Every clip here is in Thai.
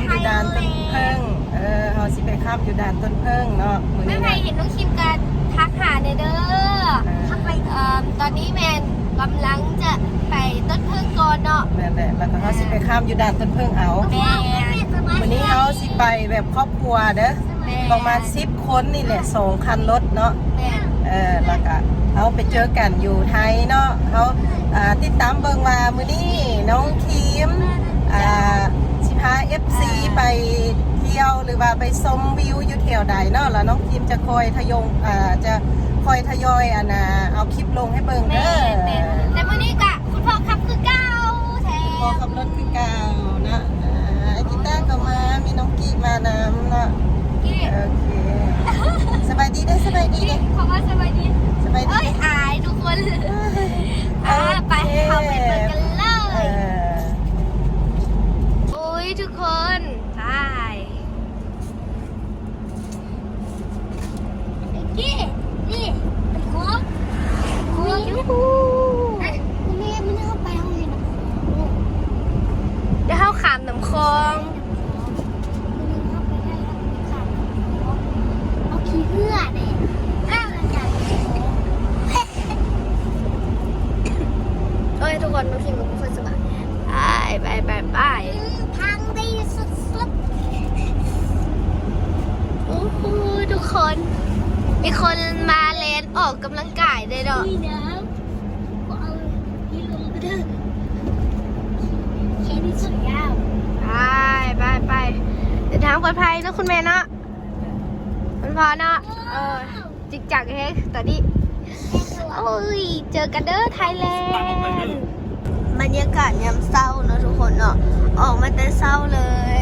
ามอยู่ด่านต้นเพิ่งเออเฮาสิไปข้ามอยู่ด่านต้นเพิ่งเนาะมื้อไม่นี้ใครนะเห็นน้องคิมกันทักหาเด้อเด้อทักไปเอ่อตอนนี้แมนกำลังจะไปต้นพึ่งก่อนเนาะนั่นแหละแล้วก็เฮาสิไปข้ามอยู่ด่านต้นเพิ่งเอาแม่มื้อนี้เฮาสิไปแบบครอบครัวเด้อแม่ประมาณ10คนนี่แหละสองคันรถเนาะ แม่เออแล้วก็เอาไปเจอกันอยู่ไทยเนาะเขาอ่าติดตามเบิงว่ามื้อนี้น้องคิมอ่าสิ พา FC ไปเที่ยวหรือว่าไปชมวิวอยู่แถวใดเนาะแล้วน้องคิมจะคอยทยงอ่าจะคอยทยอยอะนะเอาคลิปลงให้เบิงแม่เด้อแม่แต่มื้อนี้กะคุณพ่อขับคือเก้าแท้พอขับรถคือเก่านะอ่าไอ้กีตาร์ก็มามีน้องกีมานำเนาะกี้โอเคสบายดีเด้อสบายดีเด้อขอว่าสบายดีสบายดีเอ้ยอายทุกคนอ่าไปเข้าไปเปิดกันเลเอยอโอ้ย ทุกคนไปกี้นี่เป็นโค้งโค้งยูฮูคุณแม่ไม่ได้เข้าไปห้องนี้นะเดี๋ยวเข้าขามน้ำคลองเอาขี้เหือเนี่ยอ้าวแล้วจ้ะเอ้ยทุกคนน้องคิมเป็นคนสบายไปไปไปไปทางดีสุด โอ้โหทุก คน มีคนมาเลนออกกำลังกายเลยๆเนาะนี่นะก็เอาที่ลงไปเด้อแค่นี้สุดยาวไปไปไปเดินทางปลอดภัยนะคุณแม่เนาะมันพอเนาะเออจิกจักเฮ้ตอนนี้โอ้ยเจอกันเด้อไทยแลนด์บรรยากาศยามเศร้าเนาะทุกคนเนาะออกมาแต่เศร้าเลย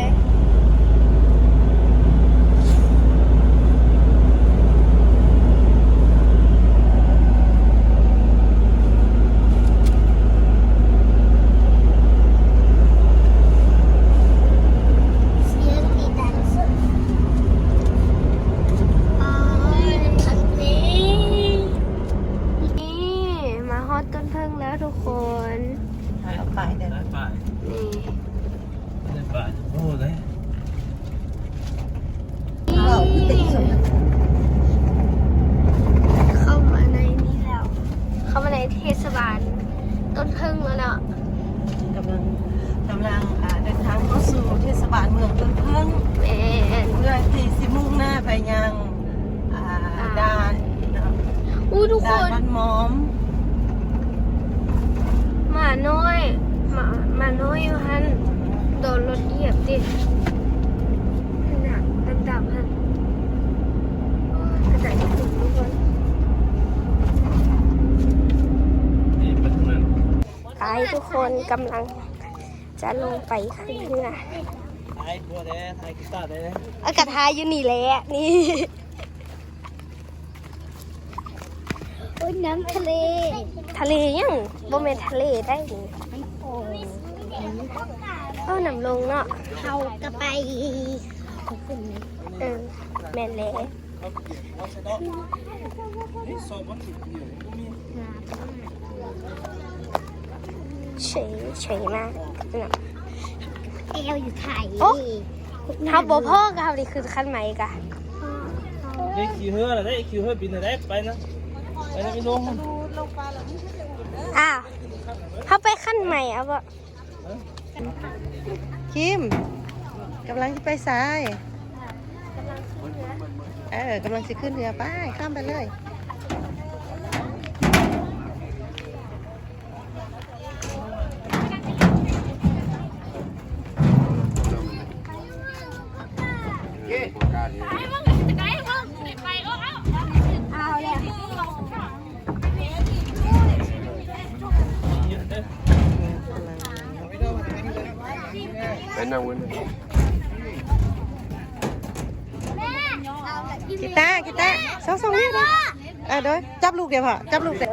เสียงดีดังสุดอ๋อทางนี้ นี่มาฮอตต้นเพิ่งแล้วทุกคน เอาไปเด้อ ได้ป่าย นี่ ได้ป่ายโอ้เลย เอาติดสุด เข้ามาในนี้แล้ว เข้ามาในเทศ บาลต้นเพิ่งแล้วเนาะกำลังกำลังอ่าเดินทางเข้าสู่เทศบาลเมืองต้นเพิ่งแม่นเพื่อที่สิมุ่งหน้าไปยังอ่าด่านเนาะอู้ทุกคด่านนบ้านมอม หมาน้อยหมาหมาน้อยอยู่ฮันโดนรถเหยียบดิหนักดำๆฮันโอ้ยกระจายทุกคนทุกคน นี่ไปทางนั้น ไปทุก คนกำลังจะลงไปขึ้นเรือไทยบัวแดงไทยกีตาร์แดงอากาศทายอยู่นี่แหละนี่โอ้ยน้ำทะเล ทะเลยังบ่แม่นทะเลได้นี่โอ้ยเอาน้ำลงเนาะเขาก็ไปขอบคุณนะเออแม่นแล้วนี่สอบมันถูกอยู่ก็มี เฉยเฉยมากเนาะเอวอยู่ไทยโอ๊ะถ้าบ่พ่อก็เอาดิคือคันใหม่กะได้คิวเฮือได้คิวเฮือบินได้ไปนะไปนะพี่น้องอ้าวเขาไปขั้นใหม่เอาบ่คิมกำลังจะไปซ้ายเออกำลังจะขึ้นเรือไปข้ามไปเลย กีตาร์กีตาร์สองสองนี่นะเออเดี๋ยวจับลูกเดี๋ยวพอจับลูกเดี๋ยว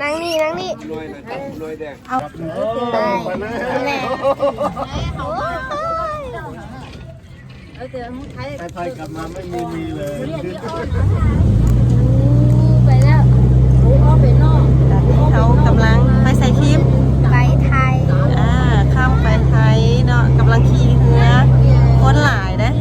นั่งนี่นั่งนี่รวยนะรวยแดงโอ้ไปนะเออเดี๋ยวไปไทยกลับมาไม่มีมีเลย คลิปไปไทย อ่าข้ามไปไทยเนาะกำลังขี่เรือคนหลายนะ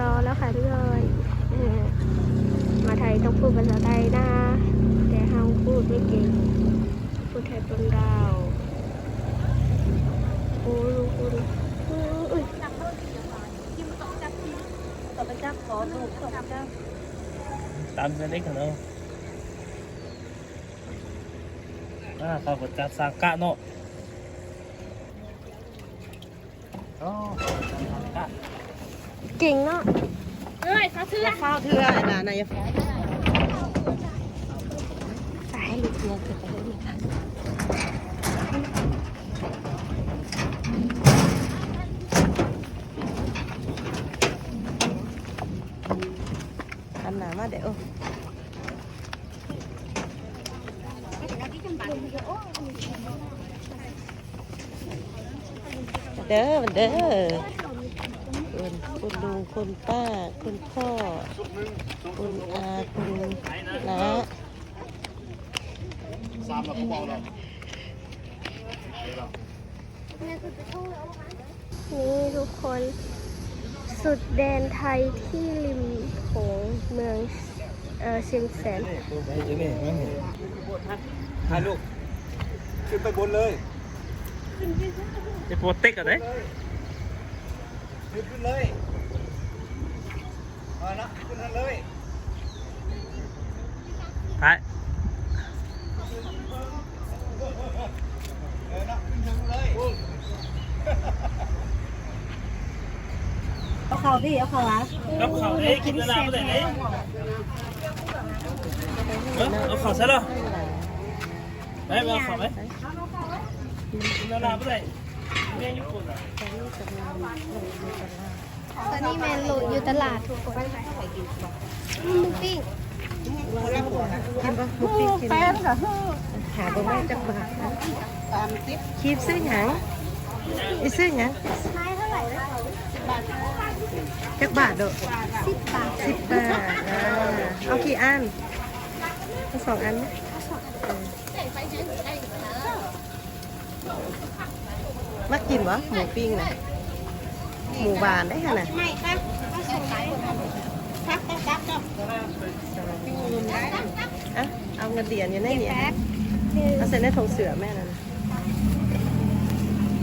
รอแล้วค่ะทุกคนเออมาไทยต้องพูดภาษาไทยนะแต่เฮาพูดไม่เก่งพูดไทยปนดาวโอ้ลูกคุณอุ้ยต่อไปจับขอลูกต่อไปจับตามกันเล็กเนาะอ่าเขาก็จัดสร้างกะเนาะอ๋อสร้างกะ เก่งเนาะข้าวเทืออันน่ะนายฟ้าสายลูกเรือเกิดไปเลยค่ะอันหนามาเดี๋ยวเด้อเด้อ คุณลุงคุณป้า คุณพ่อ คุณอาคุณน้านี่ทุกคน สุดแดนไทยที่ริมโขงเมืองเออเชียงแสนถ่ายลูกขึ้นไปบนเลยจะโปรเต็กอะไรขึ้นเลย มานะขึ้นทันเลยท้ายเออนะขึ้นทันเลยข้าวพี่เอาข้าวหวานกับข้าวเด้กินตลาดบ่ได้เด้เออเอาข้าวซะเหรอไปเอาข้าวไหมกินตลาดบ่ได้แม่ญี่ปุ่นอะ ตอนนี้แมนโหลดอยู่ตลาดถูกกว่าหมูปิ้งกินปะบุฟเฟ่กินแป้งค่ะหาบ่แม่จักบาทตามคิดคิดซื้อหยังอีซื้อหยังไม้เท่าไหร่นะจักบาทโดสิบบาทสิบบาทอ่าเอากี่อันเอาสองอันไหมมากินวะหมูปิ้งนะ หมูบานได้ขนาดไม่ครับเอาส่งไปครับครับครับครับอะเอาเงินเดือนอยู่ในนี้เอาเซ็นในถุงเสือแม่นั่นน่ะ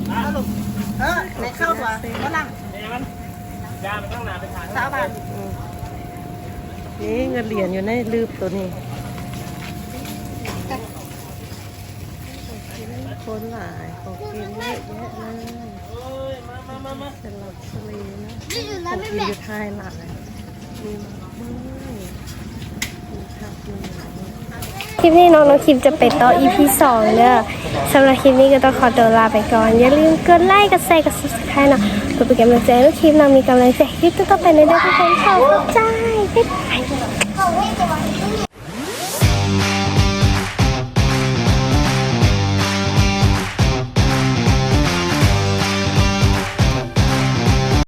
เอาลูกเออในข้าวตัวก็นั่งแม่มันยามันตั้งนานไปทานสาวบาทนี่เงินเหรียญอยู่ในลืบตัวนี้คนหลายของกินเยอะแยะเลย เอ้ยมามามามาสลับสลีนะนี่อยู่ขแล้วองไม่กินแบ่องยู่ไทยหลายมีมะม่วงมีผักมีคลิปนี้น้องน้องคลิปจะไปต่อ EP สองเด้อสำหรับคลิปนี้ก็ต้องขอตัวลาไปก่อน อย่าลืมกดไลค์กดแชร์กด subscribe นะเพื่อเป็นกำลังใจให้คลิปเรามีกำลังใจคลิปต่อไปในเดือนทุกคนขอบคุณจ้าบ๊ายบาย